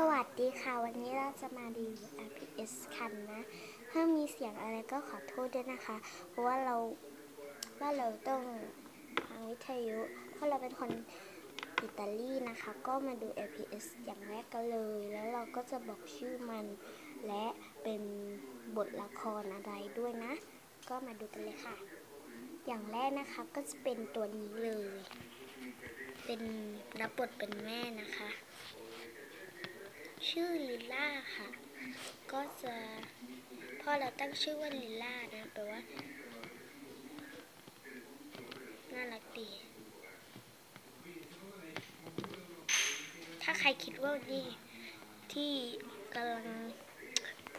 สวัสดีค่ะ วันนี้เราจะมารีวิว RPS คันนะ ถ้ามีเสียงอะไรก็ขอโทษด้วยนะคะ เพราะว่าเราว่าเราต้องทางวิทยุ เพราะเราเป็นคนอิตาลีนะคะ ก็มาดู RPS อย่างแรกกันเลย แล้วเราก็จะบอกชื่อมัน และเป็นบทละครอะไรด้วยนะ ก็มาดูกันเลยค่ะ อย่างแรกนะคะก็จะเป็นตัวนี้เลย เป็นรับบทเป็นแม่นะคะ ชื่อลิล่าค่ะ ก็จะพ่อเราตั้งชื่อว่าลิล่านะแปลว่าน่ารักดี ถ้าใครคิดว่านี่ที่กำลัง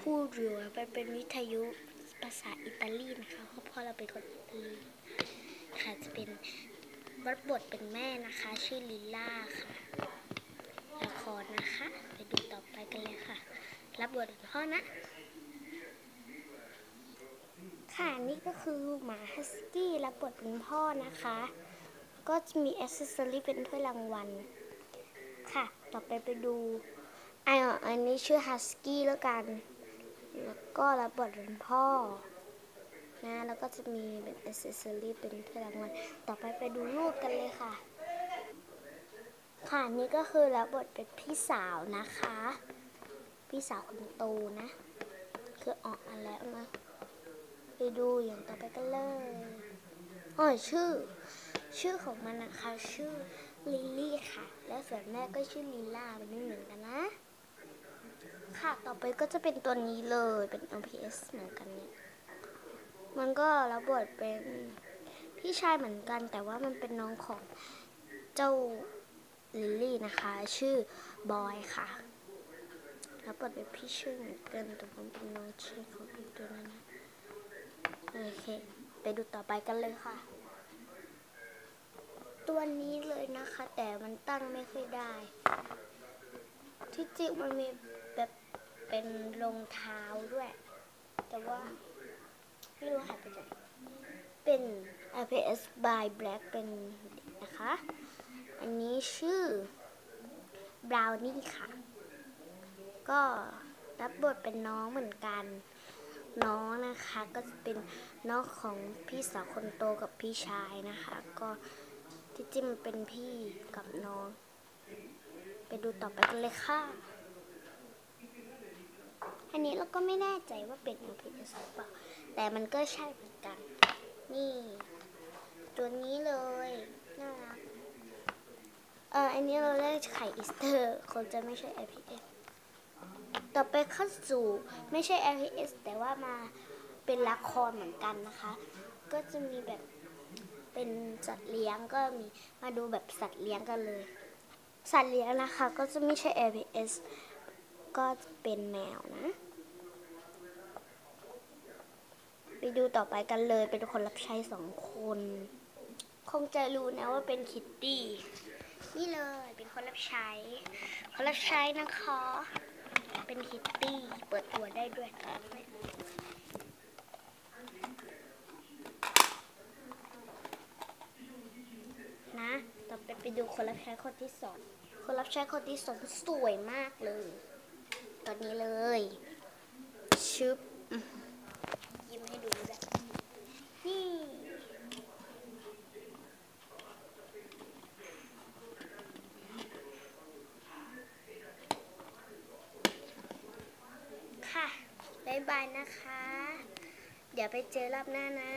พูดอยู่ไปเป็นวิทยุภาษาอิตาลีนะคะเพราะพ่อเราเป็นคนอิตาลีค่ะจะเป็นรับบทเป็นแม่นะคะ ชื่อลิล่าค่ะละครนะคะ ไปดู ไปกันเลยค่ะ รับบทเป็นพ่อนะ ค่ะนี่ก็คือหมาฮัสกี้รับบทเป็นพ่อนะคะ ก็จะมีอ c เซสซอรี่เป็นถ้วยรางวัล ค่ะ ต่อไปไปดูไอออันนี้ชื่อฮัสกี้แล้วกัน แล้วก็รับบทเป็นพ่อนะแล้วก็จะมีเป็นอ c เซสซอรี่เป็นถ้วยรางวัล ต่อไปไปดูรูปกันเลยค่ะ ค่ะนี่ก็คือรับบทเป็นพี่สาวนะคะ พี่สาวคนโตนะ คือออกมาแล้วนะไปดูอย่างต่อไปกันเลยอ๋อชื่อ ชื่อของมันนะคะ ชื่อลิลลี่ค่ะ และส่วนแม่ก็ชื่อลิล่าเป็นไม่เหมือนกันนะ ค่ะต่อไปก็จะเป็นตัวนี้เลยเป็น LPS เหมือนกันเนี่ยมันก็รับบทเป็นพี่ชายเหมือนกัน แต่ว่ามันเป็นน้องของเจ้า ลิลลี่นะคะ ชื่อบอยค่ะ แล้วบทเป็นพี่ชื่อเหมือนกันแต่ผมเป็นน้องชื่อของอีกตัวนึงโอเค ไปดูต่อไปกันเลยค่ะ ตัวนี้เลยนะคะ แต่มันตั้งไม่ค่อยได้ ที่จริงมันมีแบบเป็นรองเท้าด้วย แต่ว่าไม่รู้หายไปไหนเป็น RPS by Black เป็นนะคะ อันนี้ชื่อบราวนี่ค่ะ ก็รับบทเป็นน้องเหมือนกัน น้องนะคะก็จะเป็นน้องของพี่สาวคนโตกับพี่ชายนะคะ ก็ที่จริงมันเป็นพี่กับน้อง ไปดูต่อไปกันเลยค่ะ อันนี้เราก็ไม่แน่ใจว่าเป็น LPS หรือเปล่า แต่มันก็ใช่เหมือนกัน นี่ ตัวนี้เลย น่ารัก เอออันนี้เราได้ไข่อีสเตอร์คนจะไม่ใช่ LPS ต่อไปเข้าสู่ไม่ใช่ LPS แต่ว่ามาเป็นละครเหมือนกันนะคะ ก็จะมีแบบเป็นสัตว์เลี้ยงก็มีมาดูแบบสัตว์เลี้ยงกันเลย สัตว์เลี้ยงนะคะ ก็จะไม่ใช่ LPS ก็เป็นแมวนะ ไปดูต่อไปกันเลยเป็นคนรับใช้สองคน คงจะรู้นะว่าเป็นคิตตี้ นี่เลยเป็นคนรับใช้ คนรับใช้นะคะ เป็นคิตตี้เปิดตัวได้ด้วยนะต่อไปไปดูคนรับใช้คนที่สองคนรับใช้คนที่สองสวยมากเลย ตอนนี้เลยชึบอืมยิ้มให้ดูด้วยนี่ ค่ะ บ๊ายบายนะคะ เดี๋ยวไปเจอรอบหน้านะ